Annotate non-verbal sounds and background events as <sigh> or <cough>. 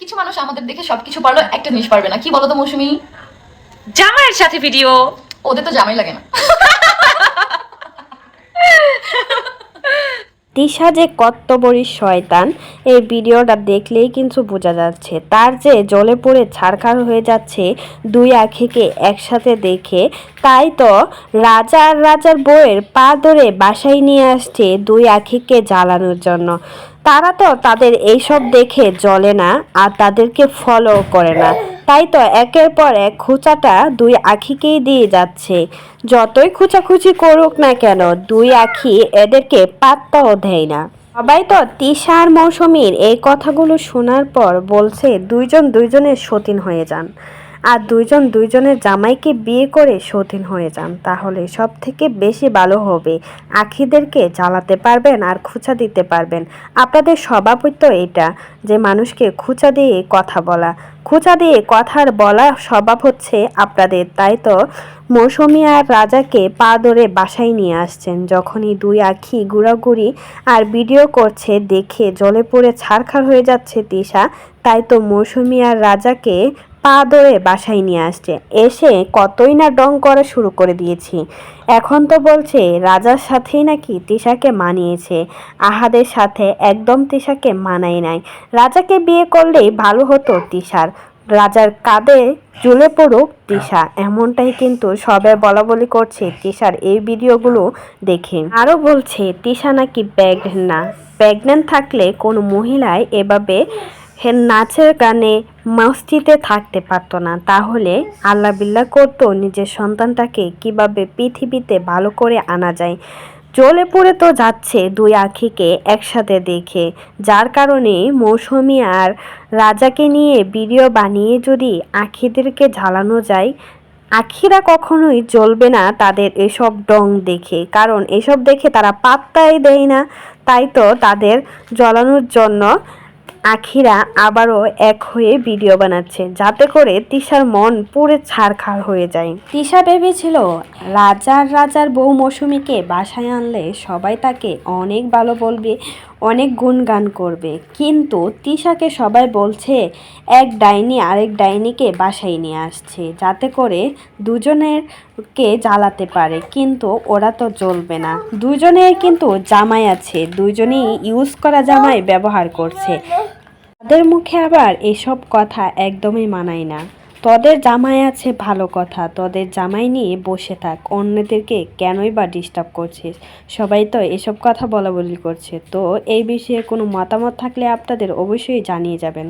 কিছু মানুষ আমাদের দেখে সবকিছু পারল একটা জিনিস পারবে না। কি বলতো তো মৌসুমি? জামাইয়ের সাথে ভিডিও ওদের তো জামাই লাগে না। <laughs> তিশা যে কত শয়তান, এই ভিডিওটা দেখলেই কিন্তু বোঝা যাচ্ছে। তার যে জলে পড়ে ছাড়খাড় হয়ে যাচ্ছে দুই আখিকে একসাথে দেখে, তাই তো রাজা রাজার বউয়ের পা ধরে বাসায় নিয়ে আসছে দুই আখিকে জ্বালানোর জন্য। তারা তো তাদের এইসব দেখে জ্বলে না, আর তাদেরকে ফলো করে না। তাই তো একের পর এক খোঁচাটা দুই আখিকেই দিয়ে যাচ্ছে। যতই খুচাখুচি করুক না কেন, দুই আখি এদেরকে পাত্তাও দেয় না। সবাই তো তিশা আর মৌসুমীর এই কথাগুলো শোনার পর বলছে, দুইজন দুইজনের সতীন হয়ে যান। আর দুইজন দুইজনের জামাইকে বিয়ে করে সতীন হয়ে যান, তাহলে সব থেকে বেশি ভালো হবে। আখিদেরকে জ্বালাতে পারবেন আর খুচা দিতে পারবেন। আপনাদের স্বভাবই তো এটা যে মানুষকে খুচা দিয়ে কথা বলা। খুচা দিয়ে কথার বলা স্বভাব হচ্ছে আপনাদের, তাই তো? মৌসুমী আর রাজাকে পা ধরে বাসায় নিয়ে আসছেন। যখনই দুই আখি গুড়াগুড়ি আর ভিডিও করছে, দেখে জলে পড়ে ছারখার হয়ে যাচ্ছে তিশা। তাই তো মৌসুমী আর রাজাকে পা ধরে বাসায় নিয়ে আসছে। এসে কতই না ডং করা শুরু করে দিয়েছি। এখন তো বলছে, রাজার সাথেই নাকি তিশাকে মানিয়েছে। আহাদের সাথে একদম তিশাকে মানাই নাই। রাজাকে বিয়ে করলেই ভালো হতো তিশার। রাজার কাঁধে ঝুলে পড়ুক তিশা। এমনটাই কিন্তু সবাই বলা বলি করছে তিশার এই ভিডিওগুলো দেখে। আরও বলছে, তিশা নাকি প্রেগনেন্ট না প্রেগনেন্ট থাকলে কোনো মহিলায় এভাবে নাচের গানে মসজিদে থাকতে পারতো না। তাহলে আল্লাহ বিল্লাহ করতো নিজের সন্তানটাকে কীভাবে পৃথিবীতে ভালো করে আনা যায়। জ্বলে পড়ে তো যাচ্ছে দুই আখিকে একসাথে দেখে। যার কারণে মৌসুমি আর রাজাকে নিয়ে ভিডিও বানিয়ে যদি আখিদেরকে ঝালানো যায়, আখিরা কখনোই জ্বলবে না তাদের এসব ডং দেখে। কারণ এসব দেখে তারা পাত্তাই দেয় না। তাই তো তাদের জ্বলানোর জন্য আখিরা আবারও এক হয়ে ভিডিও বানাচ্ছে, যাতে করে তিশার মন পুরে ছাড়খাড় হয়ে যায়। তিশা ভেবেছিল, রাজার রাজার বউ মৌসুমীকে বাসায় আনলে সবাই তাকে অনেক ভালো বলবে, অনেক গুণগান করবে। কিন্তু তিশাকে সবাই বলছে, এক ডাইনি আরেক ডাইনিকে বাসায় নিয়ে আসছে, যাতে করে দুজনেরকে জ্বালাতে পারে। কিন্তু ওরা তো জ্বলবে না। দুজনের কিন্তু জামাই আছে, দুজনেই ইউজ করা জামাই ব্যবহার করছে। তাদের মুখে আবার এসব কথা একদমই মানায় না। তদের জামাই আছে ভালো কথা, তদের জামাই নিয়ে বসে থাক, অন্যদেরকে কেনই বা ডিস্টার্ব করছিস? সবাই তো এসব কথা বলা বলি করছে। তো এই বিষয়ে কোনো মতামত থাকলে আপনাদের অবশ্যই জানিয়ে যাবেন।